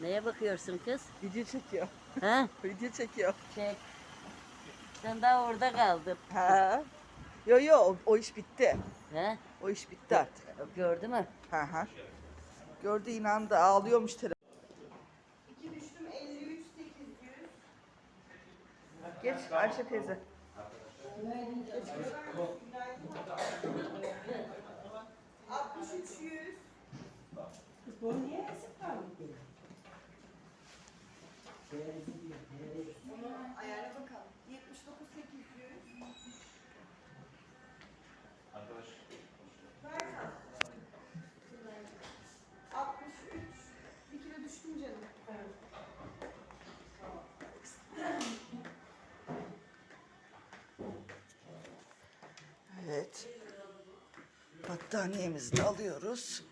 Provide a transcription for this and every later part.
Neye bakıyorsun kız? Video çekiyor. Ha? Video çekiyor. Çek. Sen daha orada kaldın. Ha. Yo yo o, o iş bitti. Ha? O iş bitti artık. Gördü mü? Ha ha. Gördü inandı ağlıyormuş telefon. İki düştüm 53 800. Geç Ayşe teyze. Altmış Bunu ayarla bakalım. 79 800. Ver. 63. Bir kilo düştüm canım. Evet. Battaniyemizi de alıyoruz.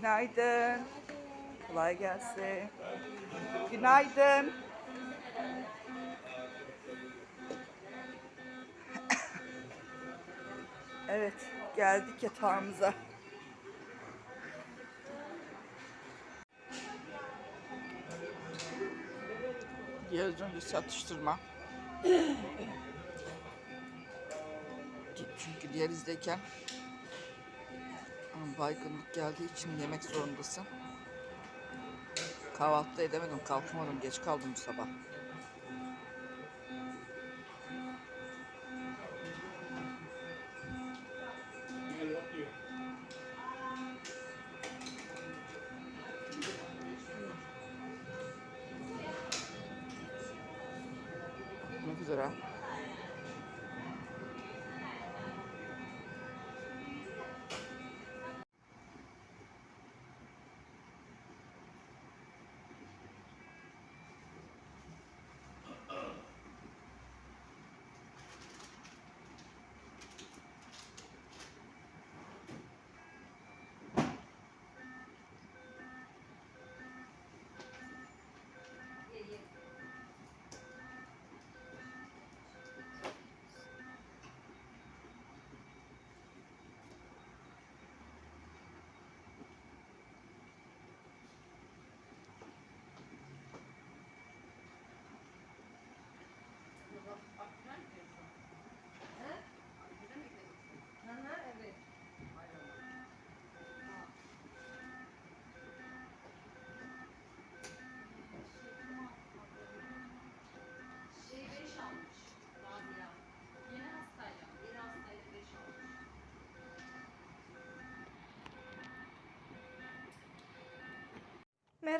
Günaydın. Kolay gelsin. Günaydın. Evet, geldik yatağımıza. Biraz önce satıştırma. Çünkü diyalizdeyken baygınlık geldiği için yemek zorundasın. Kahvaltı da edemedim, kalkamadım, geç kaldım bu sabah. Ne güzel ha.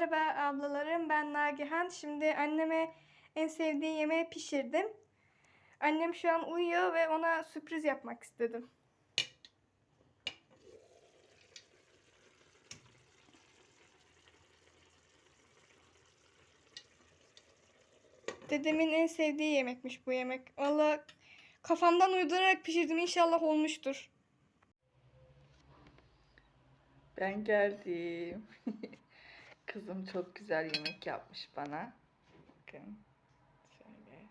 Merhaba ablalarım, ben Nagihan. Şimdi anneme en sevdiği yemeği pişirdim. Annem şu an uyuyor ve ona sürpriz yapmak istedim. Dedemin en sevdiği yemekmiş bu yemek. Valla kafamdan uydurarak pişirdim. İnşallah olmuştur. Ben geldim. Kızım çok güzel yemek yapmış bana. Bakın. Şöyle.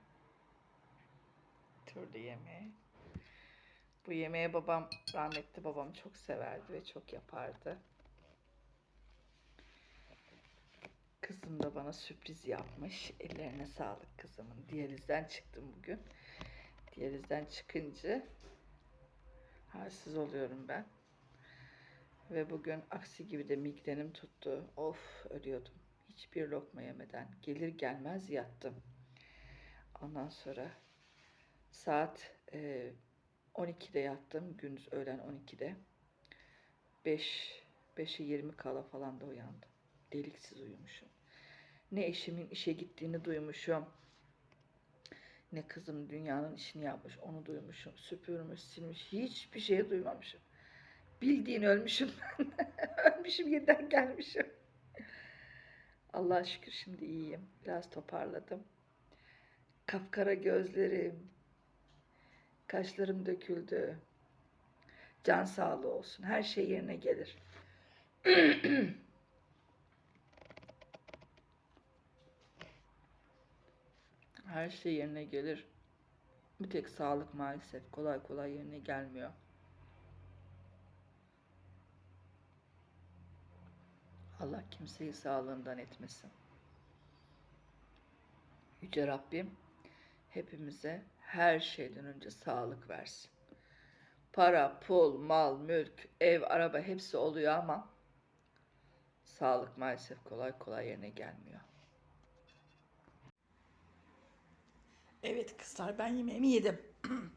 Türlü yemeği. Bu yemeği babam, rahmetli babam çok severdi ve çok yapardı. Kızım da bana sürpriz yapmış. Ellerine sağlık kızımın. Diyalizden çıktım bugün. Diyalizden çıkınca halsiz oluyorum ben. Ve bugün aksi gibi de migrenim tuttu. Of ölüyordum. Hiçbir lokma yemeden. Gelir gelmez yattım. Ondan sonra saat e, 12'de yattım. Gündüz öğlen 12'de. 5 5'e 20 kala falan da uyandım. Deliksiz uyumuşum. Ne eşimin işe gittiğini duymuşum. Ne kızım dünyanın işini yapmış onu duymuşum. Süpürmüş, silmiş. Hiçbir şey duymamışım. Bildiğin ölmüşüm ben. ölmüşüm yeniden gelmişim. Allah'a şükür şimdi iyiyim. Biraz toparladım. Kapkara gözlerim. Kaşlarım döküldü. Can sağlığı olsun. Her şey yerine gelir. Her şey yerine gelir. Bir tek sağlık maalesef kolay kolay yerine gelmiyor. Allah kimseyi sağlığından etmesin. Yüce Rabbim hepimize her şeyden önce sağlık versin. Para, pul, mal, mülk, ev, araba hepsi oluyor ama sağlık maalesef kolay kolay yerine gelmiyor. Evet kızlar ben yemeğimi yedim.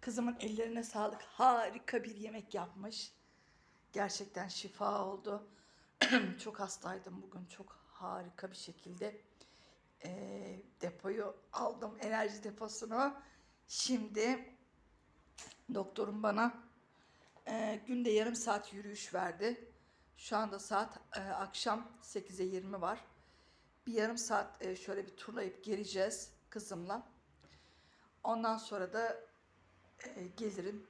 Kızımın ellerine sağlık. Harika bir yemek yapmış. Gerçekten şifa oldu. çok hastaydım bugün. Çok harika bir şekilde eee, depoyu aldım. Enerji deposunu. Şimdi doktorum bana eee, günde yarım saat yürüyüş verdi. Şu anda saat eee, akşam 8'e 20 var. Bir yarım saat eee, şöyle bir turlayıp geleceğiz kızımla. Ondan sonra da eee, gelirim.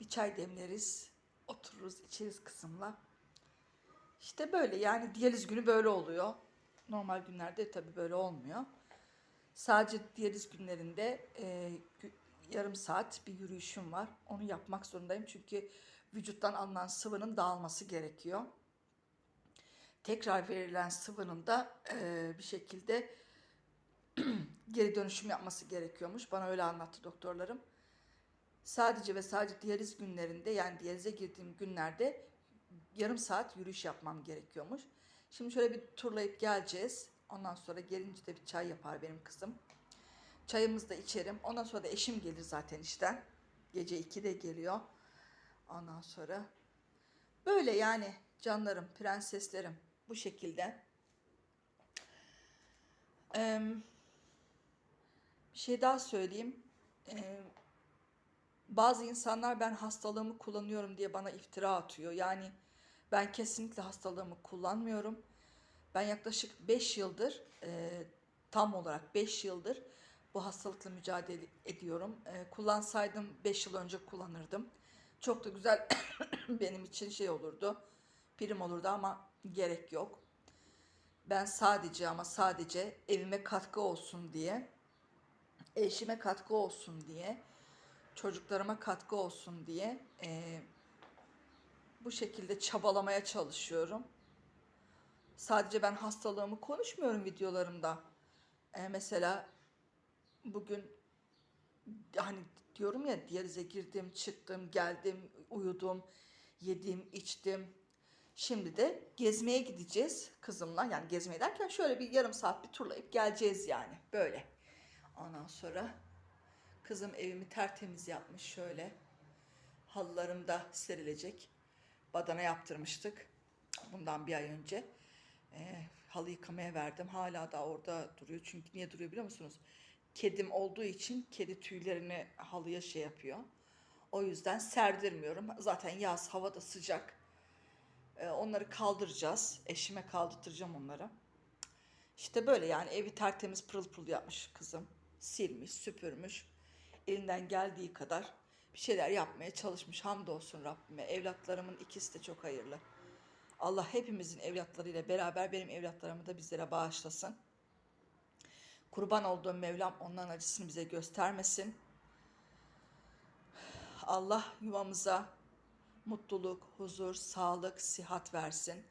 Bir çay demleriz. Otururuz, içeriz kızımla. İşte böyle yani diyaliz günü böyle oluyor. Normal günlerde tabii böyle olmuyor. Sadece diyaliz günlerinde e, yarım saat bir yürüyüşüm var. Onu yapmak zorundayım çünkü vücuttan alınan sıvının dağılması gerekiyor. Tekrar verilen sıvının da e, bir şekilde geri dönüşüm yapması gerekiyormuş. Bana öyle anlattı doktorlarım. Sadece ve sadece diyaliz günlerinde yani diyalize girdiğim günlerde yarım saat yürüyüş yapmam gerekiyormuş. Şimdi şöyle bir turlayıp geleceğiz. Ondan sonra gelince de bir çay yapar benim kızım. Çayımızı da içerim. Ondan sonra da eşim gelir zaten işten. Gece 2'de geliyor. Ondan sonra böyle yani canlarım, prenseslerim bu şekilde. Eee, bir şey daha söyleyeyim. Eee, bazı insanlar ben hastalığımı kullanıyorum diye bana iftira atıyor. Yani ben kesinlikle hastalığımı kullanmıyorum. Ben yaklaşık 5 yıldır, e, tam olarak 5 yıldır bu hastalıkla mücadele ediyorum. E, kullansaydım 5 yıl önce kullanırdım. Çok da güzel benim için şey olurdu, prim olurdu ama gerek yok. Ben sadece ama sadece evime katkı olsun diye, eşime katkı olsun diye, çocuklarıma katkı olsun diye e, bu şekilde çabalamaya çalışıyorum. Sadece ben hastalığımı konuşmuyorum videolarımda. E, mesela bugün hani diyorum ya diyalize girdim, çıktım, geldim, uyudum, yedim, içtim. Şimdi de gezmeye gideceğiz kızımla. Yani gezmeye derken şöyle bir yarım saat bir turlayıp geleceğiz yani. Böyle. Ondan sonra kızım evimi tertemiz yapmış şöyle. Halılarım da serilecek. Badana yaptırmıştık bundan bir ay önce. Ee, halı yıkamaya verdim. Hala da orada duruyor. Çünkü niye duruyor biliyor musunuz? Kedim olduğu için kedi tüylerini halıya şey yapıyor. O yüzden serdirmiyorum. Zaten yaz, hava da sıcak. Ee, onları kaldıracağız. Eşime kaldırtacağım onları. İşte böyle yani evi tertemiz pırıl pırıl yapmış kızım. Silmiş, süpürmüş. Elinden geldiği kadar bir şeyler yapmaya çalışmış. Hamdolsun Rabbime. Evlatlarımın ikisi de çok hayırlı. Allah hepimizin evlatlarıyla beraber benim evlatlarımı da bizlere bağışlasın. Kurban olduğum Mevlam onların acısını bize göstermesin. Allah yuvamıza mutluluk, huzur, sağlık, sihat versin.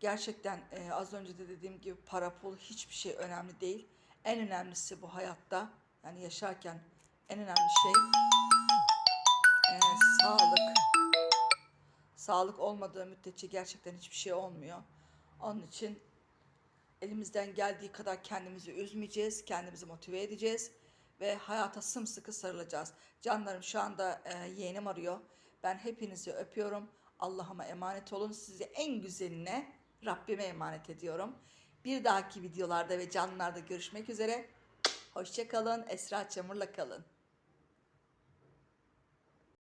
Gerçekten e, az önce de dediğim gibi para pul hiçbir şey önemli değil. En önemlisi bu hayatta yani yaşarken en önemli şey e, sağlık. Sağlık olmadığı müddetçe gerçekten hiçbir şey olmuyor. Onun için elimizden geldiği kadar kendimizi üzmeyeceğiz, kendimizi motive edeceğiz ve hayata sımsıkı sarılacağız. Canlarım şu anda e, yeğenim arıyor. Ben hepinizi öpüyorum. Allah'ıma emanet olun. Sizi en güzeline Rabbime emanet ediyorum. Bir dahaki videolarda ve canlılarda görüşmek üzere. Hoşçakalın. Esra Çamur'la kalın.